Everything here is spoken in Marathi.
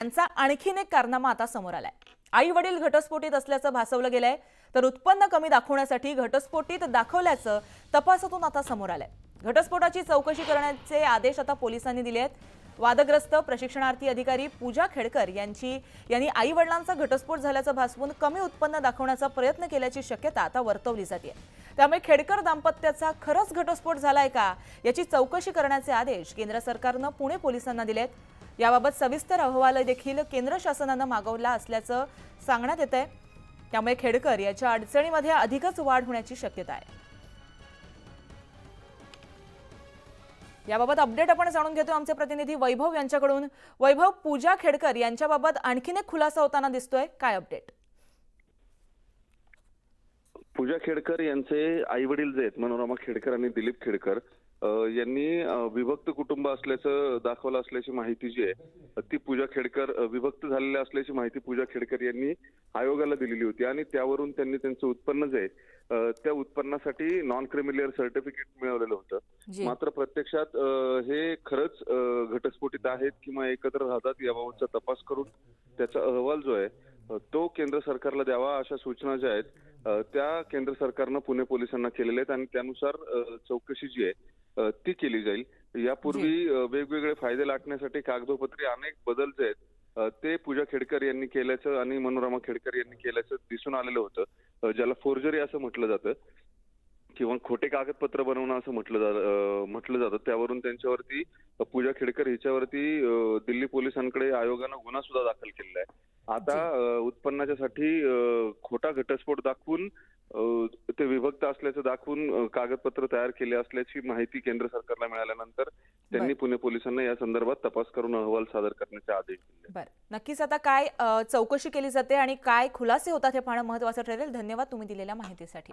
यांचा आणखीन एक कारनामा आता समोर आलाय. आई वडील घटस्फोटीत असल्याचं भासवलं गेलंय. तर उत्पन्न कमी दाखवण्यासाठी घटस्फोटीत दाखवल्याचं तपासातून आता समोर आलंय. घटस्फोटाची चौकशी करण्याचे आदेश आता पोलिसांनी दिले आहेत. वादग्रस्त प्रशिक्षणार्थी अधिकारी पूजा खेडकर यांची यांनी आई वडिलांचा घटस्फोट झाल्याचं भासवून कमी उत्पन्न दाखवण्याचा प्रयत्न केल्याची शक्यता आता वर्तवली जाते त्यामुळे खेडकर दाम्पत्याचा खरंच घटस्फोट झालाय का याची चौकशी करण्याचे आदेश केंद्र सरकारनं पुणे पोलिसांना दिलेत. याबाबत सविस्तर अहवाल देखील केंद्र शासनानं मागवला असल्याचं सांगण्यात येत आहे त्यामुळे खेडकर याच्या अडचणीमध्ये अधिकच वाढ होण्याची शक्यता आहे. याबाबत अपडेट आपण जाणून घेतो आमचे प्रतिनिधी वैभव यांच्याकडून. वैभव पूजा खेडकर यांच्याबाबत आणखीन एक खुलासा होताना दिसतोय. काय अपडेट पूजा खेडकर यांचे आई वडील जे आहेत मनोरमा खेडकर आणि दिलीप खेडकर यांनी विभक्त कुटुंब असल्याचं दाखवलं असल्याची माहिती जी आहे ती पूजा खेडकर विभक्त झालेले असल्याची माहिती पूजा खेडकर यांनी आयोगाला दिलेली होती. आणि त्यावरून त्यांनी त्यांचं उत्पन्न जे आहे त्या उत्पन्नासाठी नॉन क्रिमिलियर सर्टिफिकेट मिळवलेलं होतं. मात्र प्रत्यक्षात हे खरंच घटस्फोटित आहेत किंवा एकत्र राहतात याबाबतचा तपास करून त्याचा अहवाल जो आहे तो केंद्र सरकारला द्यावा अशा सूचना ज्या आहेत त्या केंद्र सरकारनं पुणे पोलिसांना केलेल्या आहेत आणि त्यानुसार चौकशी जी आहे ती केली जाईल. यापूर्वी वेगवेगळे फायदे लाटण्यासाठी कागदोपत्री अनेक बदल जे आहेत ते पूजा खेडकर यांनी केल्याचं आणि मनोरमा खेडकर यांनी केल्याचं दिसून आलेलं होतं. ज्याला फोर्जरी असं म्हटलं जातं किंवा खोटे कागदपत्र बनवणं असं म्हटलं जातं म्हटलं जातं. त्यावरून त्यांच्यावरती पूजा खेडकर हिच्यावरती दिल्ली पोलिसांकडे आयोगानं गुन्हा सुद्धा दाखल केलेला आहे. आता उत्पन्नाच्यासाठी खोटा घटस्फोट दाखवून ते विभक्त असल्याचं दाखवून कागदपत्र तयार केले असल्याची माहिती केंद्र सरकारला मिळाल्यानंतर त्यांनी पुणे पोलिसांना या संदर्भात तपास करून अहवाल सादर करण्याचे आदेश दिले. बरं. नक्कीच आता काय चौकशी केली जाते आणि काय खुलासे होतात हे पाहणं महत्वाचं ठरेल. धन्यवाद तुम्ही दिलेल्या माहितीसाठी.